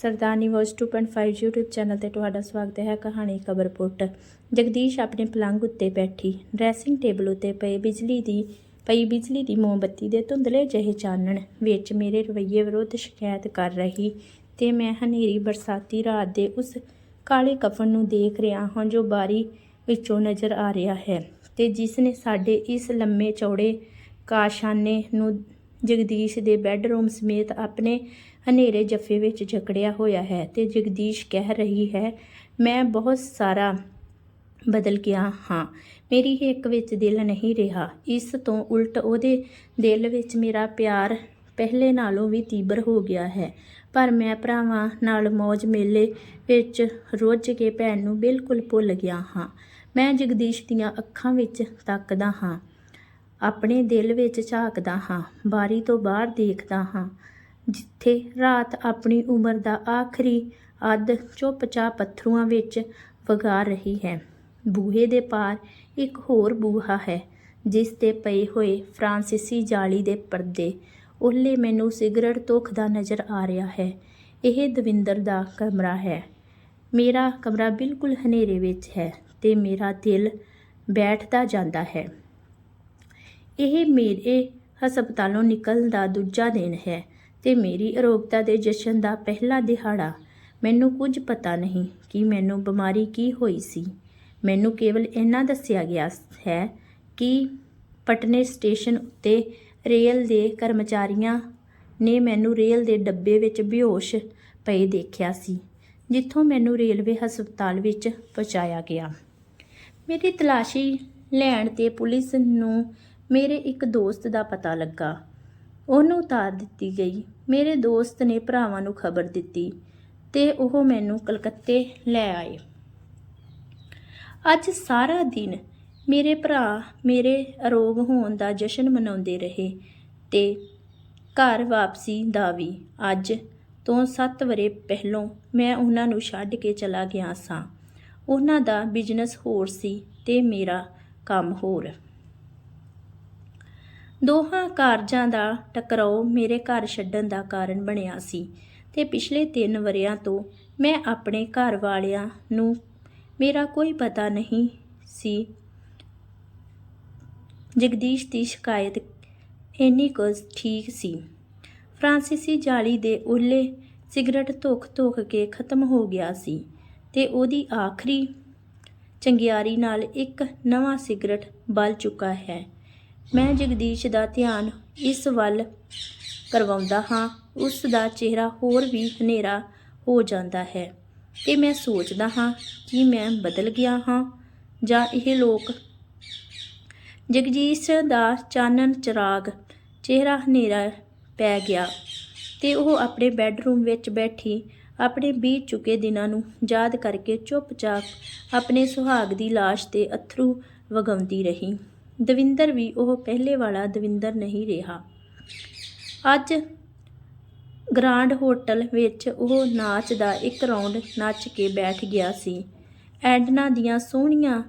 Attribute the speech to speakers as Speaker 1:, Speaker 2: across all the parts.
Speaker 1: ਸਰਦਾਰਨੀ voice 2.5 YouTube channel ਤੇ ਤੁਹਾਡਾ ਸਵਾਗਤ ਹੈ ਕਹਾਣੀ ਖਬਰ ਪੁੱਟ। ਜਗਦੀਸ਼ ਆਪਣੇ ਪਲੰਗ ਉੱਤੇ ਬੈਠੀ। ਡਰੈਸਿੰਗ ਟੇਬਲ ਉੱਤੇ ਪਏ ਬਿਜਲੀ ਦੀ, ਪਈ ਬਿਜਲੀ ਦੀ ਮੋਮਬੱਤੀ ਦੇ ਧੁੰਦਲੇ ਜਿਹੇ ਚਾਨਣ ਵਿੱਚ ਮੇਰੇ ਰਵੱਈਏ ਵਿਰੁੱਧ ਸ਼ਿਕਾਇਤ ਕਰ ਰਹੀ ਤੇ ਮੈਂ ਹਨੇਰੀ ਬਰਸਾਤੀ ਰਾਤ ਦੇ ਉਸ ਕਾਲੇ ਕਫਨ ਨੂੰ ਦੇਖ ਰਿਹਾ ਹਾਂ ਜੋ ਬਾਰੀ ਵਿੱਚੋਂ ਨਜ਼ਰ ਆ ਰਿਹਾ ਹੈ ਤੇ ਜਿਸ ਨੇ ਸਾਡੇ ਇਸ ਲੰਮੇ ਚੌੜੇ ਕਾਸ਼ਾਨੇ ਨੂੰ ਜਗਦੀਸ਼ ਦੇ ਬੈੱਡਰੂਮ ਸਮੇਤ ਆਪਣੇ ਹਨੇਰੇ ਜੱਫੇ ਵਿੱਚ ਜਕੜਿਆ ਹੋਇਆ ਹੈ ਤੇ ਜਗਦੀਸ਼ ਕਹਿ ਰਹੀ ਹੈ, ਮੈਂ ਬਹੁਤ ਸਾਰਾ ਬਦਲ ਗਿਆ ਹਾਂ। ਮੇਰੀ ਹਿੱਕ ਵਿੱਚ ਦਿਲ ਨਹੀਂ ਰਿਹਾ। ਇਸ ਤੋਂ ਉਲਟ ਉਹਦੇ ਦਿਲ ਵਿੱਚ ਮੇਰਾ ਪਿਆਰ ਪਹਿਲੇ ਨਾਲੋਂ ਵੀ ਤੀਬਰ ਹੋ ਗਿਆ ਹੈ। ਪਰ ਮੈਂ ਭਰਾਵਾਂ ਨਾਲ ਮौज ਮੇਲੇ ਵਿੱਚ ਰੁੱਝ ਕੇ ਭੈਣ ਨੂੰ ਬਿਲਕੁਲ ਭੁੱਲ ਗਿਆ ਹਾਂ। ਮੈਂ ਜਗਦੀਸ਼ ਦੀਆਂ ਅੱਖਾਂ ਵਿੱਚ ਤੱਕਦਾ ਹਾਂ। ਆਪਣੇ ਦਿਲ ਵਿੱਚ ਝਾਕਦਾ ਹਾਂ। ਬਾਰੀ ਤੋਂ ਬਾਹਰ ਦੇਖਦਾ ਹਾਂ। ਜਿੱਥੇ ਰਾਤ ਆਪਣੀ ਉਮਰ ਦਾ ਆਖਰੀ ਅੱਧ ਚੁੱਪਚਾਪ ਪੱਥਰੂਆਂ ਵਿੱਚ ਵਗਾ ਰਹੀ ਹੈ। ਬੂਹੇ ਦੇ ਪਾਰ ਇੱਕ ਹੋਰ ਬੂਹਾ ਹੈ, ਜਿਸ ਤੇ ਪਏ ਹੋਏ ਫਰਾਂਸੀਸੀ ਜਾਲੀ ਦੇ ਪਰਦੇ। ਉਹਲੇ ਮੈਨੂੰ ਸਿਗਰਟ ਧੁਖਦਾ ਨਜ਼ਰ ਆ ਰਿਹਾ ਹੈ। ਇਹ ਦਵਿੰਦਰ ਦਾ ਕਮਰਾ ਹੈ। ਮੇਰਾ ਕਮਰਾ ਬਿਲਕੁਲ ਹਨੇਰੇ ਵਿੱਚ ਹੈ ਤੇ ਮੇਰਾ ਦਿਲ ਬੈਠਦਾ ਜਾਂਦਾ ਹੈ। ਇਹ ਮੇਰੇ ਹਸਪਤਾਲੋਂ ਨਿਕਲਣ ਦਾ ਦੂਜਾ ਦਿਨ ਹੈ। ਤੇ ਮੇਰੀ ਅਰੋਗਤਾ ਦੇ ਜਸ਼ਨ ਦਾ ਪਹਿਲਾ ਦਿਹਾੜਾ। ਮੈਨੂੰ ਕੁਝ ਪਤਾ ਨਹੀਂ ਕਿ ਮੈਨੂੰ ਬਿਮਾਰੀ ਕੀ ਹੋਈ ਸੀ। ਮੈਨੂੰ ਕੇਵਲ ਇੰਨਾ ਦੱਸਿਆ ਗਿਆ ਹੈ ਕਿ ਪਟਨੇ ਸਟੇਸ਼ਨ ਉੱਤੇ ਰੇਲ ਦੇ ਕਰਮਚਾਰੀਆਂ ਨੇ ਮੈਨੂੰ ਰੇਲ ਦੇ ਡੱਬੇ ਵਿੱਚ ਬੇਹੋਸ਼ ਪਏ ਦੇਖਿਆ ਸੀ, ਜਿੱਥੋਂ ਮੈਨੂੰ ਰੇਲਵੇ ਹਸਪਤਾਲ ਵਿੱਚ ਪਹੁੰਚਾਇਆ ਗਿਆ। ਮੇਰੀ ਤਲਾਸ਼ੀ ਲੈਣ ਤੇ ਪੁਲਿਸ ਨੂੰ ਮੇਰੇ ਇੱਕ ਦੋਸਤ ਦਾ ਪਤਾ ਲੱਗਾ। ਉਹਨੂੰ ਉਤਾਰ ਦਿੱਤੀ ਗਈ। ਮੇਰੇ ਦੋਸਤ ਨੇ ਭਰਾਵਾਂ ਨੂੰ ਖਬਰ ਦਿੱਤੀ ਤੇ ਉਹ ਮੈਨੂੰ ਕਲਕੱਤੇ ਲੈ ਆਏ। ਅੱਜ ਸਾਰਾ ਦਿਨ ਮੇਰੇ ਭਰਾ ਮੇਰੇ ਅਰੋਗ ਹੋਣ ਦਾ ਜਸ਼ਨ ਮਨਾਉਂਦੇ ਰਹੇ ਤੇ ਘਰ ਵਾਪਸੀ ਦਾ ਵੀ। ਅੱਜ ਤੋਂ 7 ਵਰੇ ਪਹਿਲੋਂ ਮੈਂ ਉਹਨਾਂ ਨੂੰ ਛੱਡ ਕੇ ਚਲਾ ਗਿਆ ਸਾਂ। ਉਹਨਾਂ ਦਾ ਬਿਜ਼ਨਸ ਹੋਰ ਸੀ ਤੇ ਮੇਰਾ ਕੰਮ ਹੋਰ। ਦੋਹਾਂ ਕਾਰਜਾਂ ਦਾ ਟਕਰਾਓ ਮੇਰੇ ਘਰ ਛੱਡਣ ਦਾ ਕਾਰਨ ਬਣਿਆ ਸੀ ਤੇ ਪਿਛਲੇ 3 ਵਰਿਆਂ ਤੋਂ ਮੈਂ ਆਪਣੇ ਘਰ ਵਾਲਿਆਂ ਨੂੰ ਮੇਰਾ ਕੋਈ ਪਤਾ ਨਹੀਂ ਸੀ। ਜਗਦੀਸ਼ ਦੀ ਸ਼ਿਕਾਇਤ ਇੰਨੀ ਕੁ ਠੀਕ ਸੀ। ਫਰਾਂਸੀਸੀ ਜਾਲੀ ਦੇ ਉੱਲੇ ਸਿਗਰਟ ਧੋਖ ਧੋਖ ਕੇ ਖਤਮ ਹੋ ਗਿਆ ਸੀ ਤੇ ਉਹਦੀ ਆਖਰੀ ਚੰਗਿਆਰੀ ਨਾਲ ਇੱਕ ਨਵਾਂ ਸਿਗਰਟ ਬਲ ਚੁੱਕਾ ਹੈ। ਮੈਂ ਜਗਦੀਸ਼ ਦਾ ਧਿਆਨ ਇਸ ਵੱਲ ਕਰਵਾਉਂਦਾ ਹਾਂ। ਉਸ ਦਾ ਚਿਹਰਾ ਹੋਰ ਵੀ ਹਨੇਰਾ ਹੋ ਜਾਂਦਾ ਹੈ ਤੇ ਮੈਂ ਸੋਚਦਾ ਹਾਂ ਕਿ ਮੈਂ ਬਦਲ ਗਿਆ ਹਾਂ ਜਾਂ ਇਹ ਲੋਕ ਜਗਜੀਤ ਦਾ ਚਾਨਣ ਚਿਰਾਗ, ਚਿਹਰਾ ਹਨੇਰਾ ਪੈ ਗਿਆ ਤੇ ਉਹ ਆਪਣੇ ਬੈੱਡਰੂਮ ਵਿੱਚ ਬੈਠੀ ਆਪਣੇ ਬੀਤ ਚੁੱਕੇ ਦਿਨਾਂ ਨੂੰ ਯਾਦ ਕਰਕੇ ਚੁੱਪਚਾਪ ਆਪਣੇ ਸੁਹਾਗ ਦੀ ਲਾਸ਼ ਤੇ ਅਥਰੂ ਵਗਾਉਂਦੀ ਰਹੀ। ਦਵਿੰਦਰ ਵੀ ਉਹ ਪਹਿਲੇ ਵਾਲਾ ਦਵਿੰਦਰ ਨਹੀਂ ਰਿਹਾ। ਅੱਜ ਗ੍ਰਾਂਡ ਹੋਟਲ ਵਿੱਚ ਉਹ ਨਾਚ ਦਾ ਇੱਕ ਰਾਉਂਡ ਨੱਚ ਕੇ ਬੈਠ ਗਿਆ ਸੀ। ਐਂਡਨਾ ਦੀਆਂ ਸੋਹਣੀਆਂ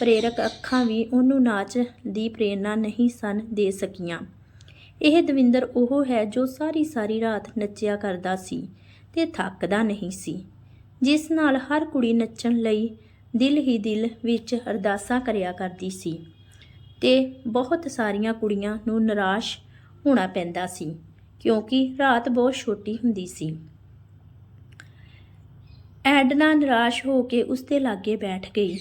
Speaker 1: ਪ੍ਰੇਰਕ ਅੱਖਾਂ ਵੀ ਉਹਨੂੰ ਨਾਚ ਦੀ ਪ੍ਰੇਰਣਾ ਨਹੀਂ ਸਨ ਦੇ ਸਕੀਆਂ। ਇਹ ਦਵਿੰਦਰ ਉਹ ਹੈ ਜੋ ਸਾਰੀ ਸਾਰੀ ਰਾਤ ਨੱਚਿਆ ਕਰਦਾ ਸੀ ਤੇ ਥੱਕਦਾ ਨਹੀਂ ਸੀ। ਜਿਸ ਨਾਲ ਹਰ ਕੁੜੀ ਨੱਚਣ ਲਈ ਦਿਲ ਹੀ ਦਿਲ ਵਿੱਚ ਅਰਦਾਸਾਂ ਕਰਿਆ ਕਰਦੀ ਸੀ। ਤੇ ਬਹੁਤ ਸਾਰੀਆਂ ਕੁੜੀਆਂ ਨੂੰ ਨਿਰਾਸ਼ ਹੋਣਾ ਪੈਂਦਾ ਸੀ, ਕਿਉਂਕਿ ਰਾਤ ਬਹੁਤ ਛੋਟੀ ਹੁੰਦੀ ਸੀ। ਐਡਨਾ ਨਿਰਾਸ਼ ਹੋ ਕੇ ਉਸਦੇ ਲਾਗੇ ਬੈਠ ਗਈ।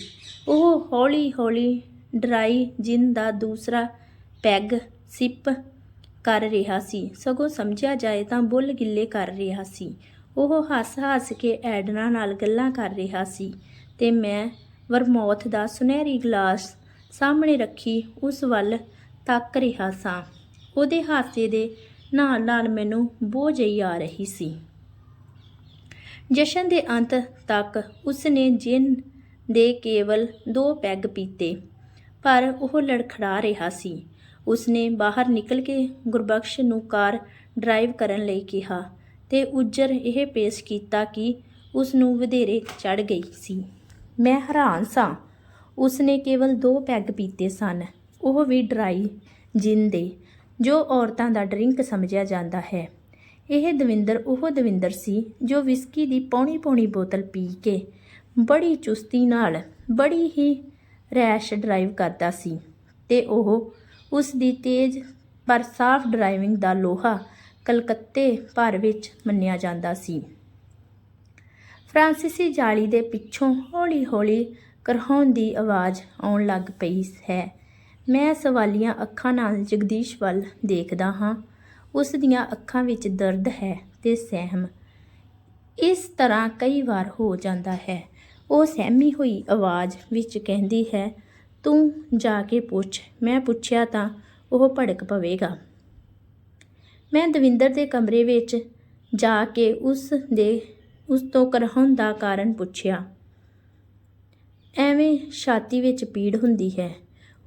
Speaker 1: ਉਹ ਹੌਲੀ-ਹੌਲੀ ਡਰਾਈ ਜਿੰਨ ਦਾ ਦੂਸਰਾ ਪੈਗ ਸਿਪ ਕਰ ਰਿਹਾ ਸੀ। ਸਗੋਂ ਸਮਝਿਆ ਜਾਏ ਤਾਂ ਬੁੱਲ ਗਿੱਲੇ ਕਰ ਰਿਹਾ ਸੀ। ਉਹ ਹੱਸ-ਹੱਸ ਕੇ ਐਡਨਾ ਨਾਲ ਗੱਲਾਂ ਕਰ ਰਿਹਾ ਸੀ ਤੇ ਮੈਂ ਵਰਮੌਥ ਦਾ ਸੁਨਹਿਰੀ ਗਲਾਸ ਸਾਹਮਣੇ ਰੱਖੀ ਉਸ ਵੱਲ ਤੱਕ ਰਿਹਾ ਸਾਂ। ਉਹਦੇ ਹਾਸੇ ਦੇ ਨਾਲ ਨਾਲ ਮੈਨੂੰ ਬੋਝ ਹੀ ਆ ਰਹੀ ਸੀ। ਜਸ਼ਨ ਦੇ ਅੰਤ ਤੱਕ ਉਸਨੇ ਜਿਨ ਦੇ ਕੇਵਲ ਦੋ ਪੈਗ ਪੀਤੇ, ਪਰ ਉਹ ਲੜਖੜਾ ਰਿਹਾ ਸੀ। ਉਸਨੇ ਬਾਹਰ ਨਿਕਲ ਕੇ ਗੁਰਬਖਸ਼ ਨੂੰ ਕਾਰ ਡਰਾਈਵ ਕਰਨ ਲਈ ਕਿਹਾ ਤੇ ਉੱਜਰ ਇਹ ਪੇਸ਼ ਕੀਤਾ ਕਿ ਉਸ ਨੂੰ ਵਧੇਰੇ ਚੜ ਗਈ ਸੀ। ਮੈਂ ਹੈਰਾਨ ਸਾਂ ਉਸਨੇ ਕੇਵਲ ਦੋ ਪੈਗ ਪੀਤੇ ਸਨ। ਉਹ ਵੀ ਡਰਾਈ ਜਿਨ ਦੇ ਜੋ ਔਰਤਾਂ ਦਾ ਡਰਿੰਕ ਸਮਝਿਆ ਜਾਂਦਾ ਹੈ। ਇਹ ਦਵਿੰਦਰ ਉਹ ਦਵਿੰਦਰ ਸੀ ਜੋ ਵਿਸਕੀ ਦੀ ਪੌਣੀ ਪੌਣੀ ਬੋਤਲ ਪੀ ਕੇ ਬੜੀ ਚੁਸਤੀ ਨਾਲ, ਬੜੀ ਹੀ ਰੈਸ਼ ਡਰਾਈਵ ਕਰਦਾ ਸੀ ਤੇ ਉਹ ਉਸ ਦੀ ਤੇਜ਼ ਪਰ ਸਾਫ਼ ਡਰਾਈਵਿੰਗ ਦਾ ਲੋਹਾ ਕਲਕੱਤੇ ਭਰ ਵਿੱਚ ਮੰਨਿਆ ਜਾਂਦਾ ਸੀ। ਫ੍ਰਾਂਸੀਸੀ ਜਾਲੀ ਦੇ ਪਿੱਛੋਂ ਹੌਲੀ-ਹੌਲੀ ਕਰਹਾਉਣ ਦੀ ਆਵਾਜ਼ ਆਉਣ ਲੱਗ ਪਈ ਹੈ। ਮੈਂ ਸਵਾਲੀਆਂ ਅੱਖਾਂ ਨਾਲ ਜਗਦੀਸ਼ ਵੱਲ ਦੇਖਦਾ ਹਾਂ। ਉਸ ਦੀਆਂ ਅੱਖਾਂ ਵਿੱਚ ਦਰਦ ਹੈ ਤੇ ਸਹਿਮ। ਇਸ ਤਰ੍ਹਾਂ ਕਈ ਵਾਰ ਹੋ ਜਾਂਦਾ ਹੈ। ਉਹ ਸਹਿਮੀ ਹੋਈ ਆਵਾਜ਼ ਵਿੱਚ ਕਹਿੰਦੀ ਹੈ, ਤੂੰ ਜਾ ਕੇ ਪੁੱਛ। ਮੈਂ ਪੁੱਛਿਆ ਤਾਂ ਉਹ ਭੜਕ ਪਵੇਗਾ। ਮੈਂ ਦਵਿੰਦਰ ਦੇ ਕਮਰੇ ਵਿੱਚ ਜਾ ਕੇ ਉਸ ਦੇ, ਉਸ ਤੋਂ ਕਰਹਾਉਣ ਦਾ ਕਾਰਨ ਪੁੱਛਿਆ। ਐਵੇਂ ਛਾਤੀ ਵਿੱਚ ਪੀੜ ਹੁੰਦੀ ਹੈ।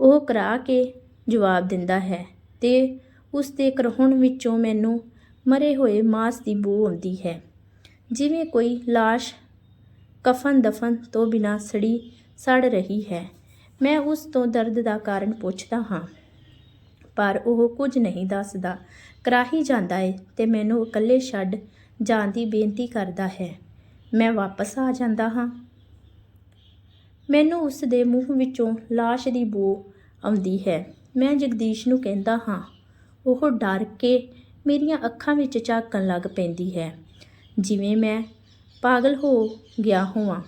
Speaker 1: ਉਹ ਕਰਾ ਕੇ ਜਵਾਬ ਦਿੰਦਾ ਹੈ ਤੇ ਉਸ ਦੇ ਕਰਹਾਉਣ ਵਿੱਚੋਂ ਮੈਨੂੰ ਮਰੇ ਹੋਏ ਮਾਸ ਦੀ ਬੂ ਆਉਂਦੀ ਹੈ। ਜਿਵੇਂ ਕੋਈ লাশ ਕਫਨ ਦਫਨ ਤੋਂ ਬਿਨਾਂ ਸੜੀ ਸੜ ਰਹੀ ਹੈ। ਮੈਂ ਉਸ ਤੋਂ ਦਰਦ ਦਾ ਕਾਰਨ ਪੁੱਛਦਾ ਹਾਂ, ਪਰ ਉਹ ਕੁਝ ਨਹੀਂ ਦੱਸਦਾ। ਕਰਾਹੀ ਜਾਂਦਾ ਹੈ ਤੇ ਮੈਨੂੰ ਇਕੱਲੇ ਛੱਡ ਜਾਣ ਦੀ ਬੇਨਤੀ ਕਰਦਾ ਹੈ। ਮੈਂ ਵਾਪਸ ਆ ਜਾਂਦਾ ਹਾਂ। ਮੈਨੂੰ ਉਸ ਦੇ ਮੂੰਹ ਵਿੱਚੋਂ ਲਾਸ਼ ਦੀ ਬੂ ਆਉਂਦੀ ਹੈ। ਮੈਂ ਜਗਦੀਸ਼ ਨੂੰ ਕਹਿੰਦਾ ਹਾਂ। ਉਹ ਡਰ ਕੇ ਮੇਰੀਆਂ ਅੱਖਾਂ ਵਿੱਚ ਝਾਕਣ ਲੱਗ ਪੈਂਦੀ ਹੈ। ਜਿਵੇਂ ਮੈਂ ਪਾਗਲ ਹੋ ਗਿਆ ਹੋਵਾਂ।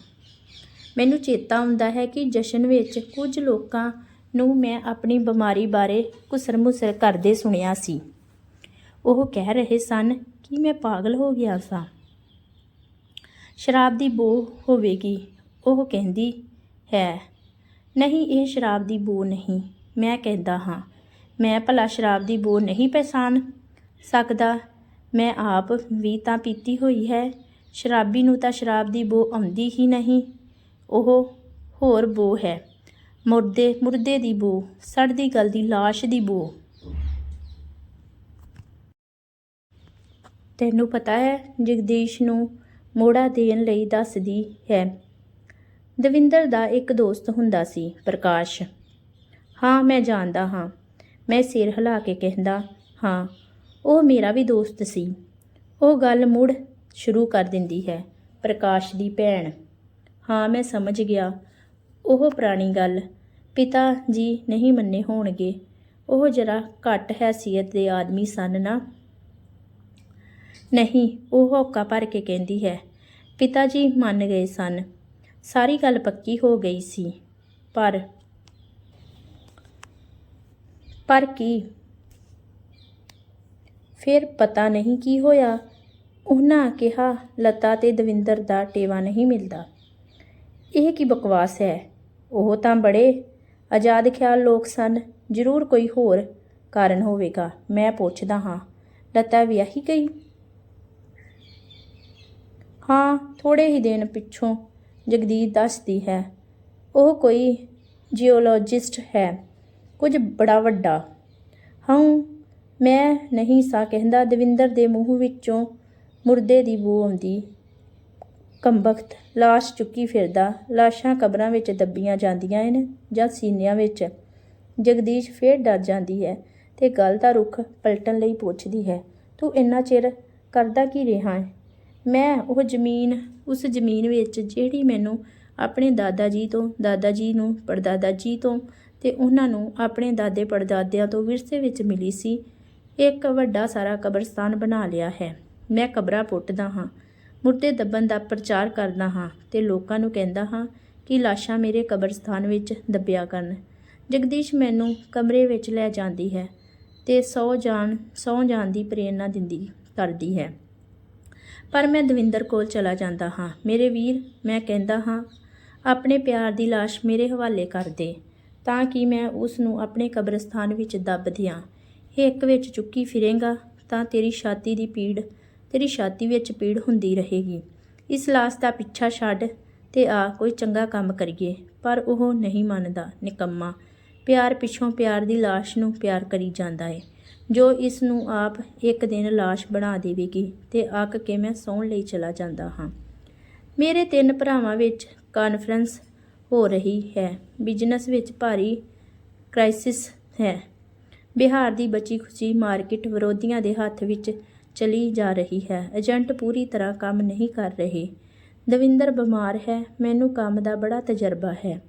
Speaker 1: ਮੈਨੂੰ ਚੇਤਾ ਆਉਂਦਾ ਹੈ ਕਿ ਜਸ਼ਨ ਵਿੱਚ ਕੁਝ ਲੋਕਾਂ ਨੂੰ ਮੈਂ ਆਪਣੀ ਬਿਮਾਰੀ ਬਾਰੇ ਕੁਸਰਮੁਸਰ ਕਰਦੇ ਸੁਣਿਆ ਸੀ। ਉਹ ਕਹਿ ਰਹੇ ਸਨ ਕਿ ਮੈਂ ਪਾਗਲ ਹੋ ਗਿਆ ਸਾਂ। ਸ਼ਰਾਬ ਦੀ ਬੋ ਹੋਵੇਗੀ। ਉਹ ਕਹਿੰਦੀ ਹੈ। ਨਹੀਂ, ਇਹ ਸ਼ਰਾਬ ਦੀ ਬੋ ਨਹੀਂ। ਮੈਂ ਕਹਿੰਦਾ ਹਾਂ, ਮੈਂ ਭਲਾ ਸ਼ਰਾਬ ਦੀ ਬੋ ਨਹੀਂ ਪਛਾਣ ਸਕਦਾ। ਮੈਂ ਆਪ ਵੀ ਤਾਂ ਪੀਤੀ ਹੋਈ ਹੈ। ਸ਼ਰਾਬੀ ਨੂੰ ਤਾਂ ਸ਼ਰਾਬ ਦੀ ਬੋ ਆਉਂਦੀ ਹੀ ਨਹੀਂ। ਉਹ ਹੋਰ ਬੋ ਹੈ। ਮੁਰਦੇ ਮੁਰਦੇ ਦੀ ਬੋ ਸੜਦੀ ਗਲਦੀ ਲਾਸ਼ ਦੀ ਬੋ ਤੈਨੂੰ ਪਤਾ ਹੈ, ਜਗਦੀਸ਼ ਨੂੰ ਮੋੜਾ ਦੇਣ ਲਈ ਦੱਸਦੀ ਹੈ। ਦਵਿੰਦਰ ਦਾ ਇੱਕ ਦੋਸਤ ਹੁੰਦਾ ਸੀ, ਪ੍ਰਕਾਸ਼। ਹਾਂ, ਮੈਂ ਜਾਣਦਾ ਹਾਂ। ਮੈਂ ਸਿਰ ਹਿਲਾ ਕੇ ਕਹਿੰਦਾ, ਹਾਂ, ਉਹ ਮੇਰਾ ਵੀ ਦੋਸਤ ਸੀ। ਉਹ ਗੱਲ ਮੁੜ ਸ਼ੁਰੂ ਕਰ ਦਿੰਦੀ ਹੈ, ਪ੍ਰਕਾਸ਼ ਦੀ ਭੈਣ। ਹਾਂ, ਮੈਂ ਸਮਝ ਗਿਆ। ਉਹ ਪੁਰਾਣੀ ਗੱਲ। ਪਿਤਾ ਜੀ ਨਹੀਂ ਮੰਨੇ ਹੋਣਗੇ। ਉਹ ਜਰਾ ਘੱਟ ਹੈਸੀਅਤ ਦੇ ਆਦਮੀ ਸਨ ਨਾ। ਨਹੀਂ, ਉਹ ਹੋਕਾ ਭਰ ਕੇ ਕਹਿੰਦੀ ਹੈ, ਪਿਤਾ ਜੀ ਮੰਨ ਗਏ ਸਨ। ਸਾਰੀ ਗੱਲ ਪੱਕੀ ਹੋ ਗਈ ਸੀ, ਪਰ ਪਰ ਕੀ? ਫਿਰ ਪਤਾ ਨਹੀਂ ਕੀ ਹੋਇਆ। ਉਹਨਾਂ ਕਿਹਾ, ਲਤਾ ਤੇ ਦਵਿੰਦਰ ਦਾ ਟੇਵਾ ਨਹੀਂ ਮਿਲਦਾ। ਇਹ ਕੀ ਬਕਵਾਸ ਹੈ? ਉਹ ਤਾਂ ਬੜੇ ਆਜ਼ਾਦ ਖਿਆਲ ਲੋਕ ਸਨ। ਜ਼ਰੂਰ ਕੋਈ ਹੋਰ ਕਾਰਨ ਹੋਵੇਗਾ। ਮੈਂ ਪੁੱਛਦਾ ਹਾਂ, ਲਤਾ ਵਿਆਹੀ ਗਈ? ਹਾਂ ਥੋੜੇ ਹੀ ਦਿਨ ਪਿੱਛੋਂ ਜਗਦੀਤ ਦੱਸਦੀ ਹੈ। ਉਹ ਕੋਈ ਜੀਓਲੋਜਿਸਟ ਹੈ, ਕੁਝ ਬੜਾ ਵੱਡਾ। ਹਾਂ ਮੈਂ ਨਹੀਂ ਸਾ ਕਹਿੰਦਾ ਦਵਿੰਦਰ ਦੇ ਮੂੰਹ ਵਿੱਚੋਂ ਮੁਰਦੇ ਦੀ ਬੂ ਆਉਂਦੀ। ਕੰਬਖਤ ਲਾਸ਼ ਚੁੱਕੀ ਫਿਰਦਾ, ਲਾਸ਼ਾਂ ਕਬਰਾਂ ਵਿੱਚ ਦੱਬੀਆਂ ਜਾਂਦੀਆਂ ਹਨ ਜਾਂ ਸੀਨਿਆਂ ਵਿੱਚ। ਜਗਦੀਸ਼ ਫੇਰ ਡਰ ਜਾਂਦੀ ਹੈ ਤੇ ਗੱਲ ਦਾ ਰੁਖ ਪਲਟਣ ਲਈ ਪੁੱਛਦੀ ਹੈ, ਤੂੰ ਇੰਨਾ ਚਿਰ ਕਰਦਾ ਕੀ ਰਿਹਾ ਹੈ ਮੈਂ ਉਹ ਜ਼ਮੀਨ, ਉਸ ਜ਼ਮੀਨ ਵਿੱਚ ਜਿਹੜੀ ਮੈਨੂੰ ਆਪਣੇ ਦਾਦਾ ਜੀ ਤੋਂ, ਦਾਦਾ ਜੀ ਨੂੰ, ਪੜਦਾਦਾ ਜੀ ਤੋਂ ਤੇ ਉਹਨਾਂ ਨੂੰ ਆਪਣੇ ਦਾਦੇ ਪੜਦਾਦਿਆਂ ਤੋਂ ਵਿਰਸੇ ਵਿੱਚ ਮਿਲੀ ਸੀ, ਇੱਕ ਵੱਡਾ ਸਾਰਾ ਕਬਰਸਤਾਨ ਬਣਾ ਲਿਆ ਹੈ। ਮੈਂ ਕਬਰਾਂ ਪੁੱਟਦਾ ਹਾਂ, ਮੁਰਦੇ ਦੱਬਣ ਦਾ ਪ੍ਰਚਾਰ ਕਰਦਾ ਹਾਂ ਤੇ ਲੋਕਾਂ ਨੂੰ ਕਹਿੰਦਾ ਹਾਂ ਕਿ ਲਾਸ਼ਾਂ ਮੇਰੇ ਕਬਰਸਤਾਨ ਵਿੱਚ ਦੱਬਿਆ ਕਰਨ। ਜਗਦੀਸ਼ ਮੈਨੂੰ ਕਮਰੇ ਵਿੱਚ ਲੈ ਜਾਂਦੀ ਹੈ ਤੇ ਸੌ ਜਾਣ ਸੌ ਜਾਣ ਦੀ ਪ੍ਰੇਰਣਾ ਦਿੰਦੀ, ਕਰਦੀ ਹੈ। ਪਰ ਮੈਂ ਦਵਿੰਦਰ ਕੋਲ ਚਲਾ ਜਾਂਦਾ ਹਾਂ। ਮੇਰੇ ਵੀਰ, ਮੈਂ ਕਹਿੰਦਾ ਹਾਂ, ਆਪਣੇ ਪਿਆਰ ਦੀ ਲਾਸ਼ ਮੇਰੇ ਹਵਾਲੇ ਕਰ ਦੇ, ਤਾਂ ਕਿ ਮੈਂ ਉਸ ਨੂੰ ਆਪਣੇ ਕਬਰਸਤਾਨ ਵਿੱਚ ਦੱਬ ਦਿਆਂ। ਹਿੱਕ ਵਿੱਚ ਚੁੱਕੀ ਫਿਰੇਗਾ, ਤਾਂ ਤੇਰੀ ਛਾਤੀ ਦੀ ਪੀੜ, ਤੇਰੀ ਛਾਤੀ ਵਿੱਚ ਪੀੜ ਹੁੰਦੀ ਰਹੇਗੀ। ਇਸ ਲਾਸ਼ ਦਾ ਪਿੱਛਾ ਛੱਡ ਤੇ ਆ, ਕੋਈ ਚੰਗਾ ਕੰਮ ਕਰੀਏ। ਪਰ ਉਹ ਨਹੀਂ ਮੰਨਦਾ, ਨਿਕੰਮਾ। ਪਿਆਰ ਪਿੱਛੋਂ ਪਿਆਰ ਦੀ ਲਾਸ਼ ਨੂੰ ਪਿਆਰ ਕਰੀ ਜਾਂਦਾ ਏ। ਜੋ ਇਸ ਨੂੰ ਆਪ ਇੱਕ ਦਿਨ ਲਾਸ਼ ਬਣਾ ਦੇਵੇਗੀ ਤੇ ਅੱਕ ਕੇ ਮੈਂ ਸੌਣ ਲਈ ਚਲਾ ਜਾਂਦਾ ਹਾਂ। ਮੇਰੇ ਤਿੰਨ ਭਰਾਵਾਂ ਵਿੱਚ ਕਾਨਫਰੰਸ ਹੋ ਰਹੀ ਹੈ। ਬਿਜ਼ਨਸ ਵਿੱਚ ਭਾਰੀ ਕ੍ਰਾਈਸਿਸ ਹੈ। ਬਿਹਾਰ ਦੀ ਬਚੀ ਖੁਚੀ ਮਾਰਕੀਟ ਵਿਰੋਧੀਆਂ ਦੇ ਹੱਥ ਵਿੱਚ ਚਲੀ ਜਾ ਰਹੀ ਹੈ। ਏਜੰਟ ਪੂਰੀ ਤਰ੍ਹਾਂ ਕੰਮ ਨਹੀਂ ਕਰ ਰਹੇ। ਦਵਿੰਦਰ, ਬਿਮਾਰ ਹੈ। ਮੈਨੂੰ ਕੰਮ ਦਾ ਬੜਾ ਤਜਰਬਾ ਹੈ।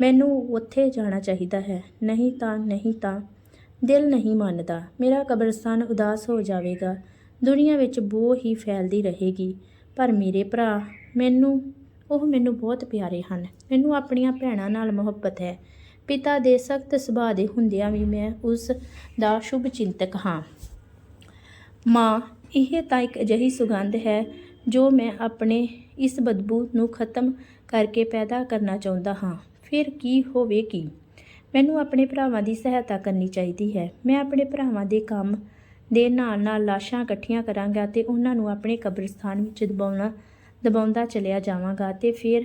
Speaker 1: ਮੈਨੂੰ ਉੱਥੇ ਜਾਣਾ ਚਾਹੀਦਾ ਹੈ। ਨਹੀਂ ਤਾਂ ਨਹੀਂ ਤਾਂ ਦਿਲ ਨਹੀਂ ਮੰਨਦਾ। ਮੇਰਾ ਕਬਰਸਤਾਨ ਉਦਾਸ ਹੋ ਜਾਵੇਗਾ। ਦੁਨੀਆ ਵਿੱਚ ਬੋ ਹੀ ਫੈਲਦੀ ਰਹੇਗੀ। ਪਰ ਮੇਰੇ ਭਰਾ, ਮੈਨੂੰ, ਉਹ ਮੈਨੂੰ ਬਹੁਤ ਪਿਆਰੇ ਹਨ। ਮੈਨੂੰ ਆਪਣੀਆਂ ਭੈਣਾਂ ਨਾਲ ਮੁਹੱਬਤ ਹੈ। ਪਿਤਾ ਦੇ ਸਖਤ ਸੁਭਾਅ ਦੇ ਹੁੰਦਿਆਂ ਵੀ ਮੈਂ ਉਸ ਦਾ ਸ਼ੁਭ ਚਿੰਤਕ ਹਾਂ। ਮਾਂ, ਇਹ ਤਾਂ ਇੱਕ ਅਜਿਹੀ ਸੁਗੰਧ ਹੈ ਜੋ ਮੈਂ ਆਪਣੇ ਇਸ ਬਦਬੂ ਨੂੰ ਖਤਮ ਕਰਕੇ ਪੈਦਾ ਕਰਨਾ ਚਾਹੁੰਦਾ ਹਾਂ। ਫਿਰ ਕੀ ਹੋਵੇ ਹੋਵੇਗੀ ਮੈਨੂੰ ਆਪਣੇ ਭਰਾਵਾਂ ਦੀ ਸਹਾਇਤਾ ਕਰਨੀ ਚਾਹੀਦੀ ਹੈ। ਮੈਂ ਆਪਣੇ ਭਰਾਵਾਂ ਦੇ ਕੰਮ ਦੇ ਨਾਲ ਨਾਲ ਲਾਸ਼ਾਂ ਇਕੱਠੀਆਂ ਕਰਾਂਗਾ ਤੇ ਉਹਨਾਂ ਨੂੰ ਆਪਣੇ ਕਬਰਸਤਾਨ ਵਿੱਚ ਦਬਾਉਣਾ, ਦਬਾਉਂਦਾ ਚਲਿਆ ਜਾਵਾਂਗਾ ਤੇ ਫਿਰ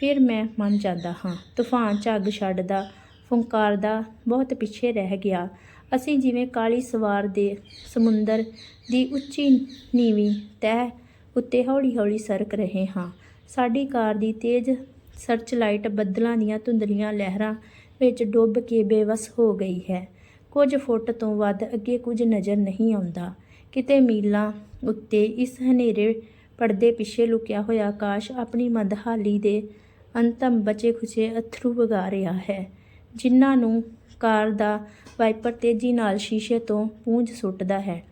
Speaker 1: ਫਿਰ ਮੈਂ ਮੰਨ ਜਾਂਦਾ ਹਾਂ। ਤੂਫਾਨ, ਝੱਗ ਛੱਡਦਾ ਫੁੰਕਾਰਦਾ ਬਹੁਤ ਪਿੱਛੇ ਰਹਿ ਗਿਆ। ਅਸੀਂ ਜਿਵੇਂ ਕਾਲੀ ਸਵਾਰ ਦੇ ਸਮੁੰਦਰ ਦੀ ਉੱਚੀ ਨੀਵੀਂ ਤਹਿ ਉੱਤੇ ਹੌਲੀ-ਹੌਲੀ ਸਰਕ ਰਹੇ ਹਾਂ। ਸਾਡੀ ਕਾਰ ਦੀ ਤੇਜ਼ ਸਰਚ ਲਾਈਟ ਬੱਦਲਾਂ ਦੀਆਂ ਧੁੰਦਲੀਆਂ ਲਹਿਰਾਂ ਵਿੱਚ ਡੁੱਬ ਕੇ ਬੇਵਸ ਹੋ ਗਈ ਹੈ। ਕੁਝ ਫੁੱਟ ਤੋਂ ਵੱਧ ਅੱਗੇ ਕੁਝ ਨਜ਼ਰ ਨਹੀਂ ਆਉਂਦਾ। ਕਿਤੇ ਮੀਲਾਂ ਉੱਤੇ ਇਸ ਹਨੇਰੇ ਪਰਦੇ ਪਿੱਛੇ ਲੁਕਿਆ ਹੋਇਆ ਆਕਾਸ਼ ਆਪਣੀ ਮੰਦਹਾਲੀ ਦੇ ਅੰਤਮ ਬਚੇ ਖੁਚੇ ਅਥਰੂ ਵਗਾ ਰਿਹਾ ਹੈ, ਜਿਨ੍ਹਾਂ ਨੂੰ ਕਾਰ ਦਾ ਵਾਈਪਰ ਤੇਜ਼ੀ ਨਾਲ ਸ਼ੀਸ਼ੇ ਤੋਂ ਪੂੰਝ ਸੁੱਟਦਾ ਹੈ।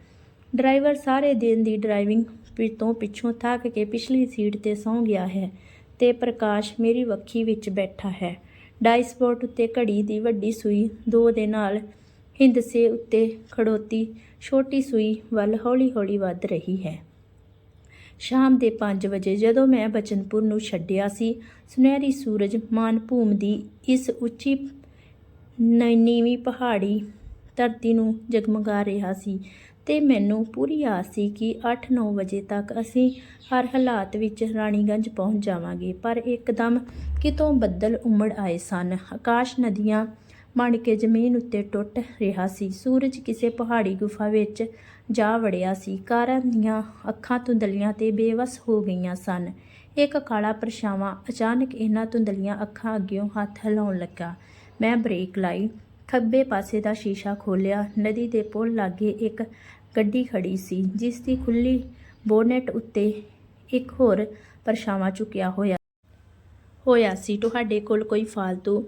Speaker 1: ਡਰਾਈਵਰ ਸਾਰੇ ਦਿਨ ਦੀ ਡਰਾਈਵਿੰਗ ਪਿ- ਤੋਂ ਪਿੱਛੋਂ ਥੱਕ ਕੇ ਪਿਛਲੀ ਸੀਟ ਤੇ ਸੌਂ ਗਿਆ ਹੈ ਤੇ ਪ੍ਰਕਾਸ਼ ਮੇਰੀ ਵੱਖੀ ਵਿੱਚ ਬੈਠਾ ਹੈ। ਡਾਈ ਸਪੋਟ ਉੱਤੇ ਘੜੀ ਦੀ ਵੱਡੀ ਸੂਈ, ਦੋ ਦੇ ਨਾਲ ਹਿੰਦਸੇ ਉੱਤੇ ਖੜੋਤੀ ਛੋਟੀ ਸੂਈ ਵੱਲ ਹੌਲੀ-ਹੌਲੀ ਵੱਧ ਰਹੀ ਹੈ। ਸ਼ਾਮ ਦੇ 5 ਵਜੇ ਜਦੋਂ ਮੈਂ ਬਚਨਪੁਰ ਨੂੰ ਛੱਡਿਆ ਸੀ, ਸੁਨਹਿਰੀ ਸੂਰਜ ਮਾਨਭੂਮ ਦੀ ਇਸ ਉੱਚੀ ਨ- ਨੀਵੀਂ ਪਹਾੜੀ ਧਰਤੀ ਨੂੰ ਜਗਮਗਾ ਰਿਹਾ ਸੀ। ਤੇ ਮੈਨੂੰ ਪੂਰੀ ਆਸ ਸੀ ਕਿ 8-9 ਵਜੇ ਤੱਕ ਅਸੀਂ ਹਰ ਹਾਲਾਤ ਵਿੱਚ ਰਾਣੀਗੰਜ ਪਹੁੰਚ ਜਾਵਾਂਗੇ, ਪਰ ਇੱਕਦਮ ਕਿਤੋਂ ਬੱਦਲ ਉਮੜ ਆਏ ਸਨ। ਆਕਾਸ਼ ਨਦੀਆਂ ਬਣ ਕੇ ਜ਼ਮੀਨ ਉੱਤੇ ਟੁੱਟ ਰਿਹਾ ਸੀ। ਸੂਰਜ ਕਿਸੇ ਪਹਾੜੀ ਗੁਫਾ ਵਿੱਚ ਜਾ ਵੜਿਆ ਸੀ। ਕਾਰਾਂ ਦੀਆਂ ਅੱਖਾਂ ਧੁੰਦਲੀਆਂ ਤੇ ਬੇਵਸ ਹੋ ਗਈਆਂ ਸਨ। ਇੱਕ ਕਾਲਾ ਪਰਛਾਵਾਂ ਅਚਾਨਕ ਇਹਨਾਂ ਧੁੰਦਲੀਆਂ ਅੱਖਾਂ ਅੱਗਿਓਂ ਹੱਥ ਹਿਲਾਉਣ ਲੱਗਾ। ਮੈਂ ਬ੍ਰੇਕ ਲਾਈ। ਖੱਬੇ ਪਾਸੇ ਦਾ ਸ਼ੀਸ਼ਾ ਖੋਲ੍ਹਿਆ। ਨਦੀ ਦੇ ਪੁਲ ਲਾਗੇ ਇੱਕ ਗੱਡੀ ਖੜੀ ਸੀ, ਜਿਸ ਦੀ ਖੁੱਲੀ ਬੋਨਟ ਉੱਤੇ ਇੱਕ ਹੋਰ ਪਰਛਾਵਾਂ ਚੁੱਕਿਆ ਹੋਇਆ ਹੋਇਆ ਸੀ। ਤੁਹਾਡੇ ਕੋਲ ਕੋਈ ਫਾਲਤੂ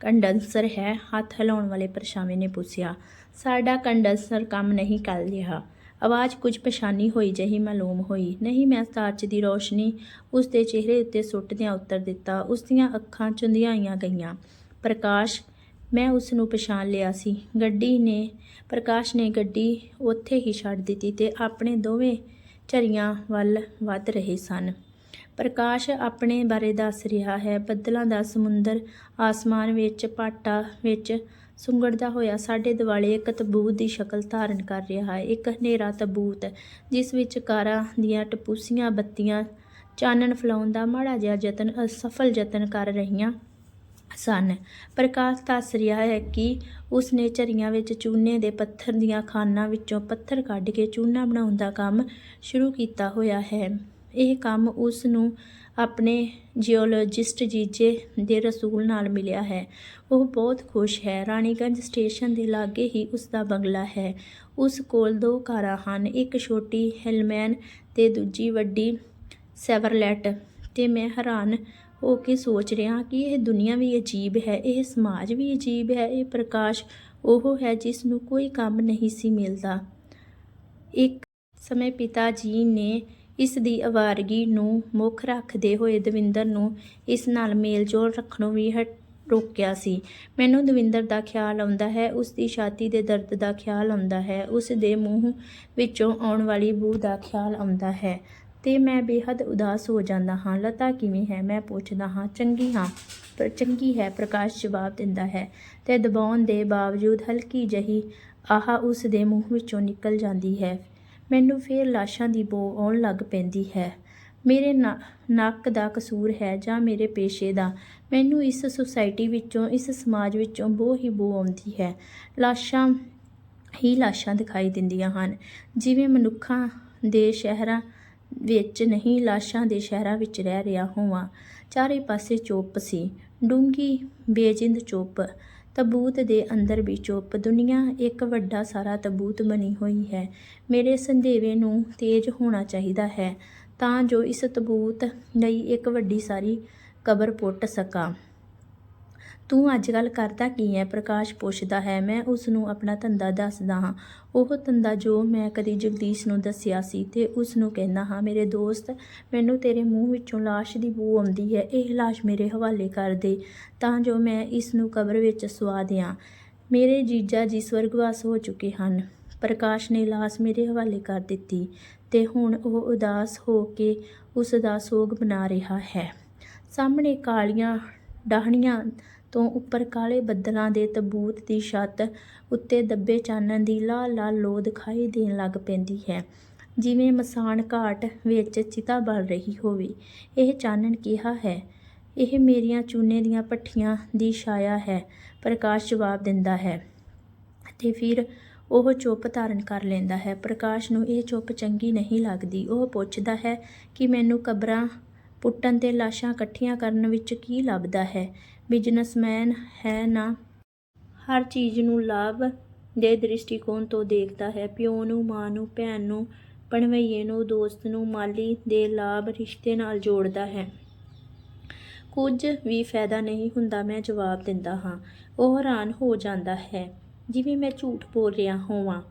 Speaker 1: ਕੰਡੈਂਸਰ ਹੈ? ਹੱਥ ਹਿਲਾਉਣ ਵਾਲੇ ਪਰਛਾਵੇਂ ਨੇ ਪੁੱਛਿਆ। ਸਾਡਾ ਕੰਡੈਂਸਰ ਕੰਮ ਨਹੀਂ ਕਰ ਰਿਹਾ। ਆਵਾਜ਼ ਕੁਝ ਪਛਾਣੀ ਹੋਈ ਜਹੀ ਮਾਲੂਮ ਹੋਈ। ਨਹੀਂ, ਮੈਂ ਟਾਰਚ ਦੀ ਰੋਸ਼ਨੀ ਉਸ ਦੇ ਚਿਹਰੇ ਉੱਤੇ ਸੁੱਟਦਿਆਂ ਉੱਤਰ ਦਿੱਤਾ। ਉਸ ਦੀਆਂ ਅੱਖਾਂ ਚੁੰਧਿਆਈਆਂ ਗਈਆਂ। ਪ੍ਰਕਾਸ਼ ਮੈਂ ਉਸ ਨੂੰ ਪਛਾਣ ਲਿਆ ਸੀ। ਗੱਡੀ ਨੇ, ਪ੍ਰਕਾਸ਼ ਨੇ ਗੱਡੀ ਉੱਥੇ ਹੀ ਛੱਡ ਦਿੱਤੀ ਤੇ ਆਪਣੇ ਦੋਵੇਂ ਝਰੀਆਂ ਵੱਲ ਵੱਧ ਰਹੇ ਸਨ। ਪ੍ਰਕਾਸ਼ ਆਪਣੇ ਬਾਰੇ ਦੱਸ ਰਿਹਾ ਹੈ, ਬੱਦਲਾਂ ਦਾ ਸਮੁੰਦਰ ਆਸਮਾਨ ਵਿੱਚ, ਪਾਟਾ ਵਿੱਚ ਸੁੰਗੜਦਾ ਹੋਇਆ ਸਾਡੇ ਦਿਵਾਲੇ ਇੱਕ ਤਬੂਤ ਦੀ ਸ਼ਕਲ ਧਾਰਨ ਕਰ ਰਿਹਾ ਹੈ, ਇੱਕ ਹਨੇਰਾ ਤਬੂਤ, ਜਿਸ ਵਿੱਚ ਕਾਰਾਂ ਦੀਆਂ ਟਪੂਸੀਆਂ ਬੱਤੀਆਂ ਚਾਨਣ ਫਲਾਉਣ ਦਾ ਮਾੜਾ ਜਿਹਾ ਯਤਨ ਅਸਫਲ ਯਤਨ ਕਰ ਰਹੀਆਂ ਸਨ। ਪ੍ਰਕਾਸ਼ ਦੱਸ ਰਿਹਾ ਹੈ ਕਿ ਉਸ ਨੇ ਝਰੀਆਂ ਵਿੱਚ ਚੂਨੇ ਦੇ ਪੱਥਰ ਦੀਆਂ ਖਾਨਾਂ ਵਿੱਚੋਂ ਪੱਥਰ ਕੱਢ ਕੇ ਚੂਨਾ ਬਣਾਉਣ ਦਾ ਕੰਮ ਸ਼ੁਰੂ ਕੀਤਾ ਹੋਇਆ ਹੈ। ਇਹ ਕੰਮ ਉਸ ਨੂੰ ਆਪਣੇ ਜੀਓਲੋਜਿਸਟ ਜੀਜੇ ਦੇ ਰਸੂਲ ਨਾਲ ਮਿਲਿਆ ਹੈ। ਉਹ ਬਹੁਤ ਖੁਸ਼ ਹੈ। ਰਾਣੀਗੰਜ ਸਟੇਸ਼ਨ ਦੇ ਲਾਗੇ ਹੀ ਉਸ ਦਾ ਬੰਗਲਾ ਹੈ। ਉਸ ਕੋਲ ਦੋ ਕਾਰਾਂ ਹਨ। ਇੱਕ ਛੋਟੀ ਹੈਲਮੈਨ ਤੇ ਦੂਜੀ ਵੱਡੀ ਸੈਵਰਲੈਟ। ਤੇ ਮੈਂ ਹੈਰਾਨ ਹੋ ਕੇ ਸੋਚ ਰਿਹਾ ਕਿ ਇਹ ਦੁਨੀਆ ਵੀ ਅਜੀਬ ਹੈ, ਇਹ ਸਮਾਜ ਵੀ ਅਜੀਬ ਹੈ, ਇਹ ਪ੍ਰਕਾਸ਼ ਉਹ ਹੈ ਜਿਸ ਨੂੰ ਕੋਈ ਕੰਮ ਨਹੀਂ ਸੀ ਮਿਲਦਾ। ਇੱਕ ਸਮੇਂ ਪਿਤਾ ਜੀ ਨੇ ਇਸ ਦੀ ਅਵਾਰਗੀ ਨੂੰ ਮੁੱਖ ਰੱਖਦੇ ਹੋਏ ਦਵਿੰਦਰ ਨੂੰ ਇਸ ਨਾਲ ਮੇਲਜੋਲ ਰੱਖਣੋਂ ਵੀ ਹਟ, ਰੋਕਿਆ ਸੀ। ਮੈਨੂੰ ਦਵਿੰਦਰ ਦਾ ਖਿਆਲ ਆਉਂਦਾ ਹੈ, ਉਸ ਦੀ ਛਾਤੀ ਦੇ ਦਰਦ ਦਾ ਖਿਆਲ ਆਉਂਦਾ ਹੈ, ਉਸ ਦੇ ਮੂੰਹ ਵਿੱਚੋਂ ਆਉਣ ਵਾਲੀ ਬੂ ਦਾ ਖਿਆਲ ਆਉਂਦਾ ਹੈ। ਤੇ ਮੈਂ ਬੇਹੱਦ ਉਦਾਸ ਹੋ ਜਾਂਦਾ ਹਾਂ। ਲਤਾ ਕਿਵੇਂ ਹੈ? ਮੈਂ ਪੁੱਛਦਾ ਹਾਂ। ਚੰਗੀ ਹਾਂ, ਪਰ ਚੰਗੀ ਹੈ, ਪ੍ਰਕਾਸ਼ ਜਵਾਬ ਦਿੰਦਾ ਹੈ। ਤੇ ਦਬਾਉਣ ਦੇ ਬਾਵਜੂਦ ਹਲਕੀ ਜਹੀ ਆਹਾ ਉਸ ਦੇ ਮੂੰਹ ਵਿੱਚੋਂ ਨਿਕਲ ਜਾਂਦੀ ਹੈ। ਮੈਨੂੰ ਫੇਰ ਲਾਸ਼ਾਂ ਦੀ ਬੋ ਆਉਣ ਲੱਗ ਪੈਂਦੀ ਹੈ। ਮੇਰੇ ਨਾ- ਨੱਕ ਦਾ ਕਸੂਰ ਹੈ ਜਾਂ ਮੇਰੇ ਪੇਸ਼ੇ ਦਾ? ਮੈਨੂੰ ਇਸ ਸੁਸਾਇਟੀ ਵਿੱਚੋਂ, ਇਸ ਸਮਾਜ ਵਿੱਚੋਂ ਬੋ ਹੀ ਬੋ ਆਉਂਦੀ ਹੈ। ਲਾਸ਼ਾਂ ਹੀ ਲਾਸ਼ਾਂ ਦਿਖਾਈ ਦਿੰਦੀਆਂ ਹਨ। ਜਿਵੇਂ ਮਨੁੱਖਾਂ ਦੇ ਸ਼ਹਿਰਾਂ ਵਿੱਚ ਨਹੀਂ ਲਾਸ਼ਾਂ ਦੇ ਸ਼ਹਿਰਾਂ ਵਿੱਚ ਰਹਿ ਰਿਹਾ ਹੋਵਾਂ। ਚਾਰੇ ਪਾਸੇ ਚੁੱਪ ਸੀ। ਡੂੰਗੀ ਬੇਜਿੰਦ ਚੁੱਪ। ਤਬੂਤ ਦੇ ਅੰਦਰ ਵੀ ਚੁੱਪ। ਦੁਨੀਆ ਇੱਕ ਵੱਡਾ ਸਾਰਾ ਤਬੂਤ ਬਣੀ ਹੋਈ ਹੈ। ਮੇਰੇ ਸੰਦੇਵੇ ਨੂੰ ਤੇਜ਼ ਹੋਣਾ ਚਾਹੀਦਾ ਹੈ ਤਾਂ ਜੋ ਇਸ ਤਬੂਤ ਲਈ ਇੱਕ ਵੱਡੀ ਸਾਰੀ ਕਬਰ ਪੁੱਟ ਸਕਾਂ। ਤੂੰ ਅੱਜ ਕੱਲ ਕਰਦਾ ਕੀ ਹੈ ਪ੍ਰਕਾਸ਼ ਪੁੱਛਦਾ ਹੈ। ਮੈਂ ਉਸ ਨੂੰ ਆਪਣਾ ਧੰਦਾ ਦੱਸਦਾ ਹਾਂ। ਉਹ ਧੰਦਾ ਜੋ ਮੈਂ ਕਦੀ ਜਗਦੀਸ਼ ਨੂੰ ਦੱਸਿਆ ਸੀ ਤੇ ਉਸ ਨੂੰ ਕਹਿੰਦਾ ਹਾਂ, ਮੇਰੇ ਦੋਸਤ, ਮੈਨੂੰ ਤੇਰੇ ਮੂੰਹ ਵਿੱਚੋਂ ਲਾਸ਼ ਦੀ ਬੂ ਆਉਂਦੀ ਹੈ। ਇਹ ਲਾਸ਼ ਮੇਰੇ ਹਵਾਲੇ ਕਰ ਦੇ, ਤਾਂ ਜੋ ਮੈਂ ਇਸ ਨੂੰ ਕਬਰ ਵਿੱਚ ਸਵਾ ਦਿਆਂ। ਮੇਰੇ ਜੀਜਾ ਜੀ ਸਵਰਗਵਾਸ ਹੋ ਚੁੱਕੇ ਹਨ। ਪ੍ਰਕਾਸ਼ ਨੇ ਲਾਸ਼ ਮੇਰੇ ਹਵਾਲੇ ਕਰ ਦਿੱਤੀ ਤੇ ਹੁਣ ਉਹ ਉਦਾਸ ਹੋ ਕੇ ਉਸ ਦਾ ਸੋਗ ਬਣਾ ਰਿਹਾ ਹੈ। ਸਾਹਮਣੇ ਕਾਲੀਆਂ ਡਾਹਣੀਆਂ ਤੋਂ ਉੱਪਰ ਕਾਲੇ ਬੱਦਲਾਂ ਦੇ ਤਬੂਤ ਦੀ ਛੱਤ ਉੱਤੇ ਦੱਬੇ ਚਾਨਣ ਦੀ ਲਾਲ ਲਾਲ ਲੋ ਦਿਖਾਈ ਦੇਣ ਲੱਗ ਪੈਂਦੀ ਹੈ। ਜਿਵੇਂ ਮਸਾਣ ਘਾਟ ਵਿੱਚ ਚਿਤਾ ਬਲ ਰਹੀ ਹੋਵੇ। ਇਹ ਚਾਨਣ ਕਿਹਾ ਹੈ। ਇਹ ਮੇਰੀਆਂ ਚੂਨੇ ਦੀਆਂ ਭੱਠੀਆਂ ਦੀ ਛਾਇਆ ਹੈ। ਪ੍ਰਕਾਸ਼ ਜਵਾਬ ਦਿੰਦਾ ਹੈ। ਅਤੇ ਫਿਰ ਉਹ ਚੁੱਪ ਧਾਰਨ ਕਰ ਲੈਂਦਾ ਹੈ। ਪ੍ਰਕਾਸ਼ ਨੂੰ ਇਹ ਚੁੱਪ ਚੰਗੀ ਨਹੀਂ ਲੱਗਦੀ। ਉਹ ਪੁੱਛਦਾ ਹੈ ਕਿ ਮੈਨੂੰ ਕਬਰਾਂ ਪੁੱਟਣ ਤੇ ਲਾਸ਼ਾਂ ਇਕੱਠੀਆਂ ਕਰਨ ਵਿੱਚ ਕੀ ਲੱਭਦਾ ਹੈ। ਬਿਜ਼ਨਸਮੈਨ ਹੈ ਨਾ। ਹਰ ਚੀਜ਼ ਨੂੰ ਲਾਭ ਦੇ ਦ੍ਰਿਸ਼ਟੀਕੋਣ ਤੋਂ ਦੇਖਦਾ ਹੈ। ਪਿਓ ਨੂੰ, ਮਾਂ ਨੂੰ, ਭੈਣ ਨੂੰ ਪਣਵਈਏ ਨੂੰ, ਦੋਸਤ ਨੂੰ, ਮਾਲੀ ਦੇ ਲਾਭ ਰਿਸ਼ਤੇ ਨਾਲ ਜੋੜਦਾ ਹੈ। ਕੁਝ ਵੀ ਫਾਇਦਾ ਨਹੀਂ ਹੁੰਦਾ, ਮੈਂ ਜਵਾਬ ਦਿੰਦਾ ਹਾਂ। ਉਹ ਹੈਰਾਨ ਹੋ ਜਾਂਦਾ ਹੈ, ਜਿਵੇਂ ਮੈਂ ਝੂਠ ਬੋਲ ਰਿਹਾ ਹੋਵਾਂ।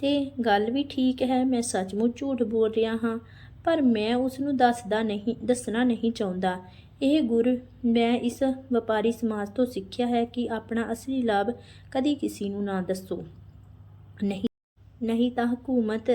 Speaker 1: ਤੇ ਗੱਲ ਵੀ ਠੀਕ ਹੈ, ਮੈਂ ਸੱਚਮੁੱਚ ਝੂਠ ਬੋਲ ਰਿਹਾ ਹਾਂ, ਪਰ ਮੈਂ ਉਸ ਨੂੰ ਦੱਸਦਾ ਨਹੀਂ, ਦੱਸਣਾ ਨਹੀਂ ਚਾਹੁੰਦਾ। ਇਹ ਗੁਰ ਮੈਂ ਇਸ ਵਪਾਰੀ ਸਮਾਜ ਤੋਂ ਸਿੱਖਿਆ ਹੈ ਕਿ ਆਪਣਾ ਅਸਲੀ ਲਾਭ ਕਦੀ ਕਿਸੇ ਨੂੰ ਨਾ ਦੱਸੋ। ਨਹੀਂ ਨਹੀਂ ਤਾਂ ਹਕੂਮਤ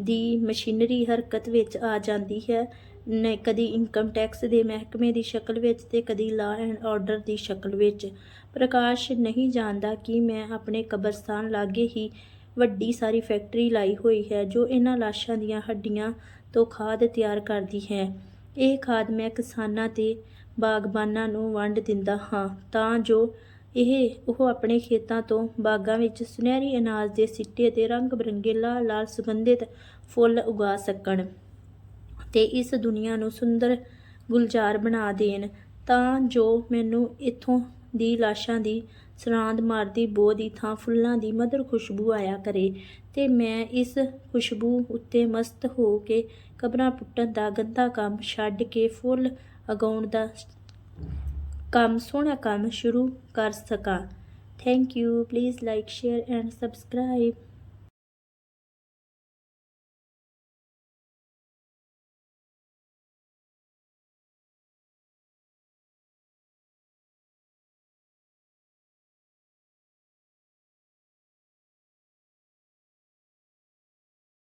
Speaker 1: ਦੀ ਮਸ਼ੀਨਰੀ ਹਰਕਤ ਵਿੱਚ ਆ ਜਾਂਦੀ ਹੈ। ਨ ਕਦੀ ਇਨਕਮ ਟੈਕਸ ਦੇ ਮਹਿਕਮੇ ਦੀ ਸ਼ਕਲ ਵਿੱਚ ਤੇ ਕਦੀ ਲਾ ਐਂਡ ਆਰਡਰ ਦੀ ਸ਼ਕਲ ਵਿੱਚ। ਪ੍ਰਕਾਸ਼ ਨਹੀਂ ਜਾਣਦਾ ਕਿ ਮੈਂ ਆਪਣੇ ਕਬਰਸਤਾਨ ਲਾਗੇ ਹੀ ਵੱਡੀ ਸਾਰੀ ਫੈਕਟਰੀ ਲਾਈ ਹੋਈ ਹੈ ਜੋ ਇਹਨਾਂ ਲਾਸ਼ਾਂ ਦੀਆਂ ਹੱਡੀਆਂ ਤੋਂ ਖਾਦ ਤਿਆਰ ਕਰਦੀ ਹੈ। ਇਹ ਖਾਦ ਮੈਂ ਕਿਸਾਨਾਂ ਤੇ ਬਾਗਬਾਨਾਂ ਨੂੰ ਵੰਡ ਦਿੰਦਾ ਹਾਂ ਤਾਂ ਜੋ ਇਹ, ਉਹ ਆਪਣੇ ਖੇਤਾਂ ਤੋਂ ਬਾਗਾਂ ਵਿੱਚ ਸੁਨਹਿਰੀ ਅਨਾਜ ਦੇ ਸਿੱਟੇ ਤੇ ਰੰਗ ਬਰੰਗੇ ਲਾਲ ਲਾਲ ਸੁਗੰਧਿਤ ਫੁੱਲ ਉਗਾ ਸਕਣ ਤੇ ਇਸ ਦੁਨੀਆ ਨੂੰ ਸੁੰਦਰ ਗੁਲਜ਼ਾਰ ਬਣਾ ਦੇਣ ਤਾਂ ਜੋ ਮੈਨੂੰ ਇੱਥੋਂ ਦੀ ਲਾਸ਼ਾਂ ਦੀ ਸਰਾਂਦ ਮਾਰਦੀ ਬੋ ਦੀ ਥਾਂ ਫੁੱਲਾਂ ਦੀ ਮਧੁਰ ਖੁਸ਼ਬੂ ਆਇਆ ਕਰੇ ਤੇ ਮੈਂ ਇਸ ਖੁਸ਼ਬੂ ਉੱਤੇ ਮਸਤ ਹੋ ਕੇ ਕਬਰਾਂ ਪੁੱਟਣ ਦਾ ਗੰਦਾ ਕੰਮ ਛੱਡ ਕੇ ਫੁੱਲ ਉਗਾਉਣ ਦਾ ਕੰਮ, ਸੋਹਣਾ ਕੰਮ ਸ਼ੁਰੂ ਕਰ ਸਕਾਂ। Thank you please like share and subscribe